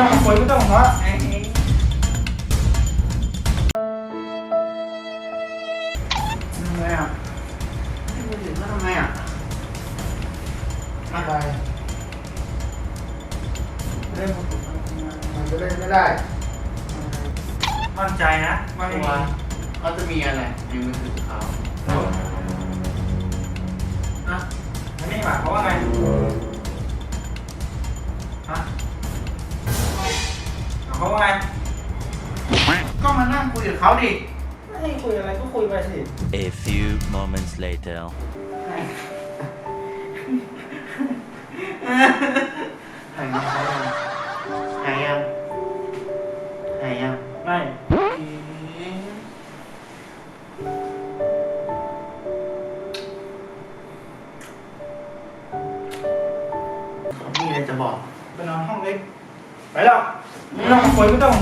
ต้องคุยไม่ต้องหัวทำไมอะให้มือถือมาทำไมอะอะไรเล่นมันจะเล่นไม่ได้ มั่นใจนะว่าไม่ตัวมีเขาจะมีอะไรในมือถือเขาอะมันไม่หมายเขามว่าไง เขาว่าไง ก็มานั่งคุยกับเขาดิ ไม่ให้คุยอะไรก็คุยไปสิ A few moments later.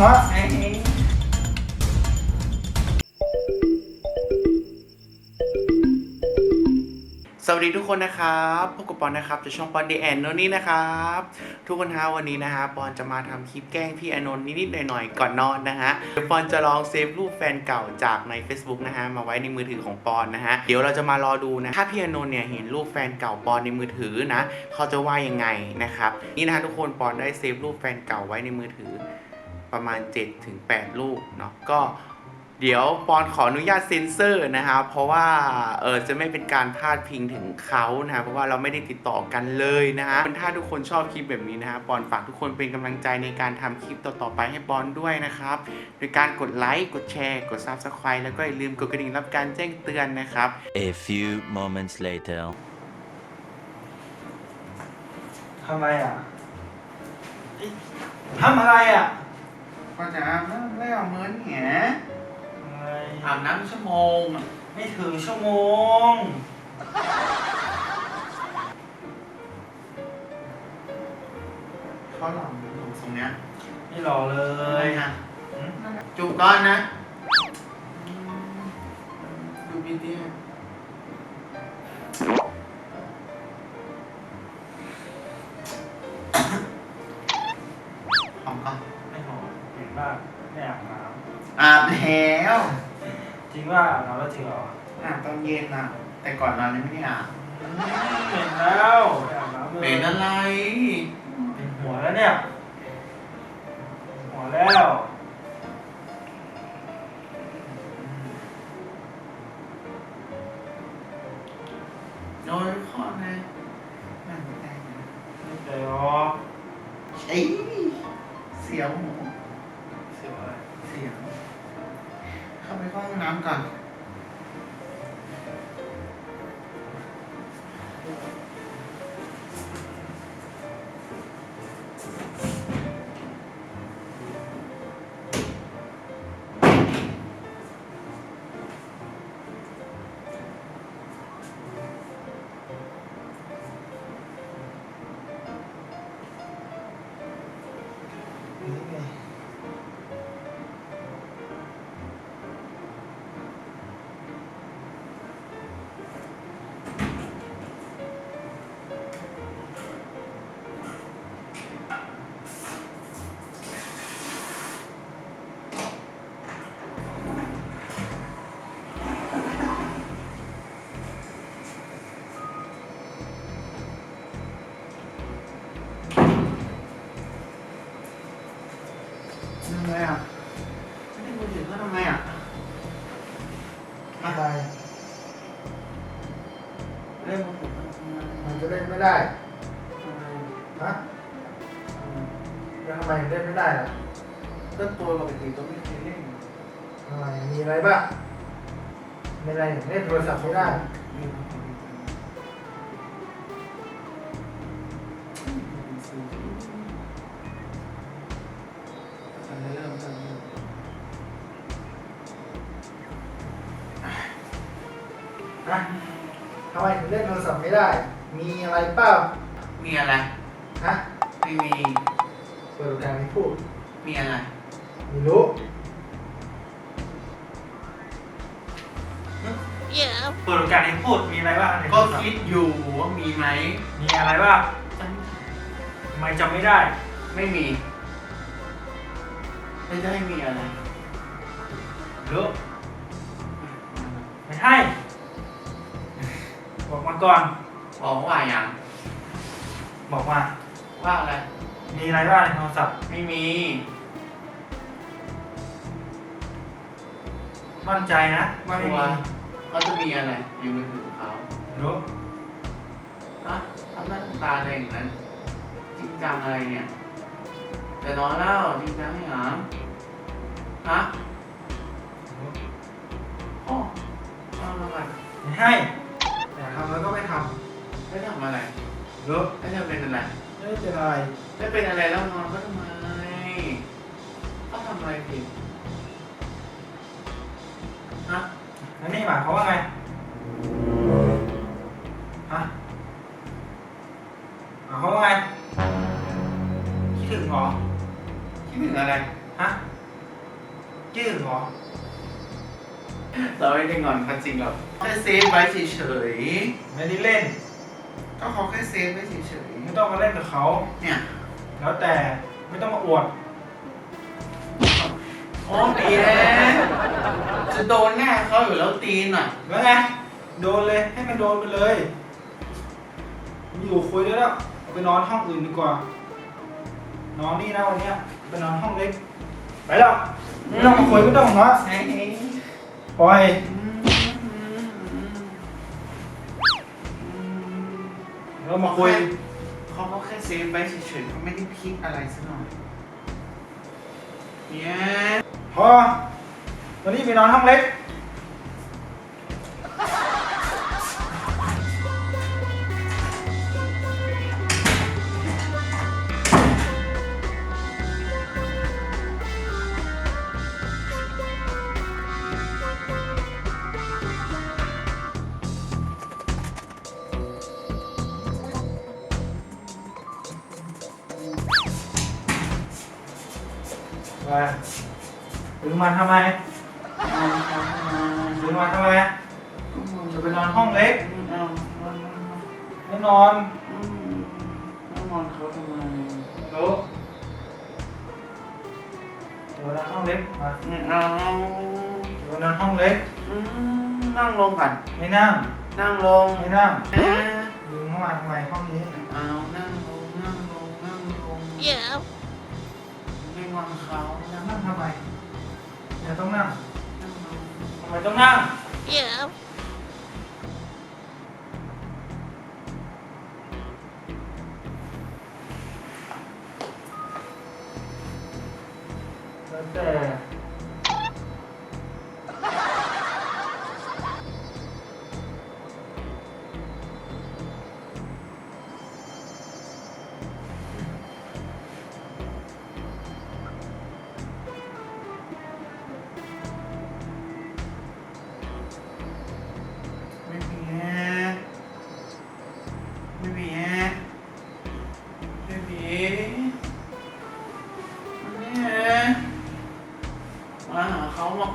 มาคุยไม่ต้องหัวไอ้สวัสดีทุกคนนะครับพบกับปอนนะครับจากช่องปอนดีแอนโนนี่นะครับ ทุกคนฮะวันนี้นะฮะปอนจะมาทำคลิปแกล้งพี่อนนท์นิดๆหน่อยๆก่อนนอนนะฮะเดี๋ยวปอนจะลองเซฟรูปแฟนเก่าจากใน Facebook นะฮะมาไว้ในมือถือของปอนนะฮะเดี๋ยวเราจะมารอดูนะถ้าพี่อนนท์เนี่ยเห็นรูปแฟนเก่าปอนในมือถือนะเขาจะว่ายังไงนะครับนี่นะฮะทุกคนปอนได้เซฟรูปแฟนเก่าไว้ในมือถือ ประมาณ 7-8รูปเนาะก็เดี๋ยวปอนขออนุญาตเซ็นเซอร์นะครับเพราะว่าเออจะไม่เป็นการพาดพิงถึงเขานะเพราะว่าเราไม่ได้ติดต่อกันเลยนะฮะถ้าทุกคนชอบคลิปแบบนี้นะฮะปอนฝากทุกคนเป็นกำลังใจในการทำคลิปต่อๆไปให้ปอนด้วยนะครับโดยการกดไลค์กดแชร์กด Subscribe แล้วก็อย่าลืมกดกระดิ่งรับการแจ้งเตือนนะครับ A few moments later. ทำอะไรอะเอ้ยทำอะไรอะ ก็จะอาบน้ำแล้วเหมือนแหอะไรอาบน้ำชั่วโมง ไม่ถึงชั่วโมง เขาหลับอยู่ตรงเนี้ยไม่รอเลเลยยนะหืมจูบก้อนนะ ดูบีเตี้ย ว่าอาบน้ำแล้วจริงเหรออาบตอนเย็นอะ แต่ก่อนนอนนี่ไม่ได้อาบอืมเหม็นแล้วไม่อาบน้ำเลยเป็นอะไรเป็นหัวแล้วเนี่ยเป็นหัวแล้วโดนข้อนะนั่งแต่งนะไม่ใจหรอกเอ้ เเล่นมือถือก็ทำไมมันจะเล่นไม่ได้ฮะแล้วทำไมเล่นไม่ได้ล่ะก็ตัวปกติก็ไม่เคยเล่นอะไรมีอะไรบ้างมีอะไรถึงเล่นโทรศัพท์ไม่ได้นี่ครับผมอันนี้เริ่มต้นเริ่มฮะทำไมถึง เล่นโทรศัพท์ไม่ได้ มีอะไรเปล่ามีอะไร ฮะไม่มี เปิดโอกาสให้พูดมีอะไร ไม่รู้เปิดโอกาสให้พูดมีอะไรบ้างในก็โทรศัพท์คิดอยู่ว่ามีไหมมีอะไรบ้างทำไมจำไม่ได้ ไม่มี ไม่ได้มีอะไร รู้ไม่ให้บอ กมาก่อน บอกว่าอย่างบอกมาว่าอะไร มีอะไรบ้างในโทรศัพท์ ไม่มี มั่นใจนะว่าไม่กลัวมีเขาจะมีอะไร อยู่ในมือเขารู้ฮะทำหน้าทำตาอะไรอย่างนั้น จริงจังอะไรเนี่ยจะนอนแล้วจริงจังไม่หรอฮะรู้โอ้เอาละกันไม่ให้ แต่ทำแล้วก็ไม่ท ไม่ทำอะไรรู้ไม่จะเป็นอะไรำไม่ได้เป็นอะไรไม่เป็นอะไรแล้วนอนก็ทำไมเขาทำอะไรผิดฮะแล้วนี่หมายความว่าไงฮะหมายความว่าไงคิดถึงเหรอคิดถึงอะไรฮะคิดถึงเหรอเราไม่ได้งอนเขาจริงหรอกแค่เซฟไว้เฉยไม่ได้เล่นๆ ก็เขาแค่เซฟไว้เฉยไม่ต้องมาเล่นกับเขา ๆเนี่ยแล้วแต่ไม่ต้องมาอวด โอ้ตีแล้จะโดนหน้าเขาอยู่แล้วตีนอะแล้วไง โดนเลยให้มันโดนไปเลยอยู่คุยได้แล้วเอาไปนอนห้องอื่นดีกว่า นอนนี่นะวันเนี้ยไปนอนห้องเล็ก ไปแล้วไม่ต้องมาคุยไม่ต้องมาหัวเฮ้ยปล่อย เรามาคุย เขาก็แค่เซฟไว้เฉยๆเขาไม่ได้คิดอะไรสักหน่อยเนี่ยพอวันนี้ไปนอนห้องเล็ก ไปถึงมาทำไมถึงมาทำไมจะไปนอนห้องเล็กเอาไม่นอนเอานอนเขาทำไมรู้เดี๋ยวนอนห้องเล็กมาไม่เอาเดี๋ยวนอนห้องเล็กอืมนั่งลงก่อนไม่นั่ง นั่งลงไม่นั่งอ่าดึงเข้ามาทำไมห้องนี้เอานั่งลงนั่งลงนั่งลง Yeah. ไม่งอ นเขาจะนั่งทำไมอย่าต้องนั่งนั่งลงทำไมต้องนั่ง Yeah. แ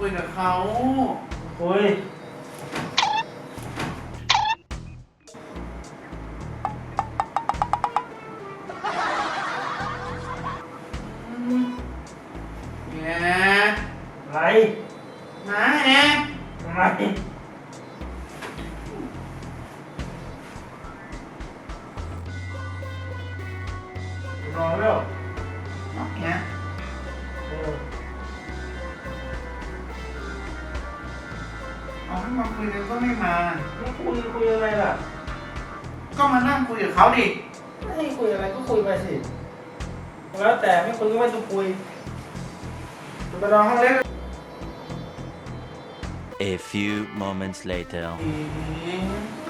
คุยกับเขาคุยอืมแอร์อะไรมาแอร์อะไรนอนแล้วนอกแอ มาคุยกันก็ไม่มาไม่คุยคุยอะไรล่ะก็มานั่งคุยกับเขาดิ ไม่ให้คุยอะไรก็คุยไปสิ แล้วแต่ไม่คุยก็ไม่ต้องคุยจะไปนอนห้องเล็ก A few moments later. เอ๊ะ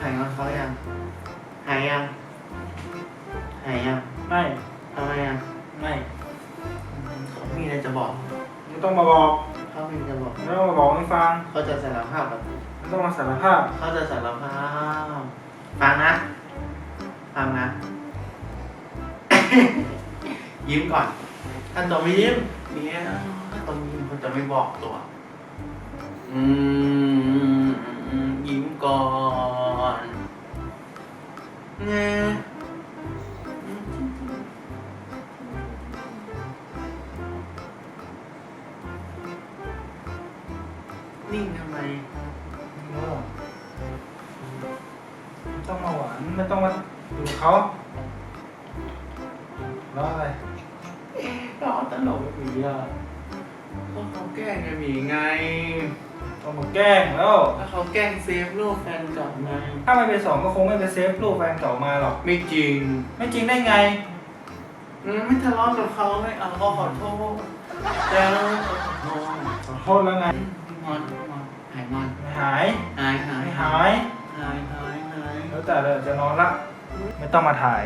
หายงอนเขายัง หายยัง หายยังไม่ ทำไมอะไม่เขามีอะไรจะบอกไม่ต้องมาบอกเขามีอะไรจะบอก ไม่ต้องมาบอกให้ฟังเขาจะสารภาพกับไม่ต้องมาสารภาพ เขาจะสารภาพ ฟังนะ ฟังนะ ยิ้มก่อนอันต่อมียิ้มเนี่ยอันต่อมียิ้มเขาจะไม่บอกตัวอืม ยิ้มก่อนไงนิ่งทำไมไม่ต้องมาหวานไม่ต้องมาดูเขาแล้วอะไรก็ตลกไม่มีอะก็เขาแกล้งไงมีไง ต้องมาแกล้งแล้ว ถ้าเขาแกล้งเซฟรูปแฟนเก่าไงถ้าไม่เป็นสองก็คงไม่ไปเซฟรูปแฟนเก่ามาหรอกไม่จริงไม่จริงได้ไง อืมไม่ทะเลาะกับเขาไม่เอาก็ขอโทษแล้วขอโทษขอโทษแล้วไงงอนงอนหายงอนไม่หายหายหายไม่หายหายหายหายแล้วแต่เลยจะนอนละ ไม่ต้องมาถ่าย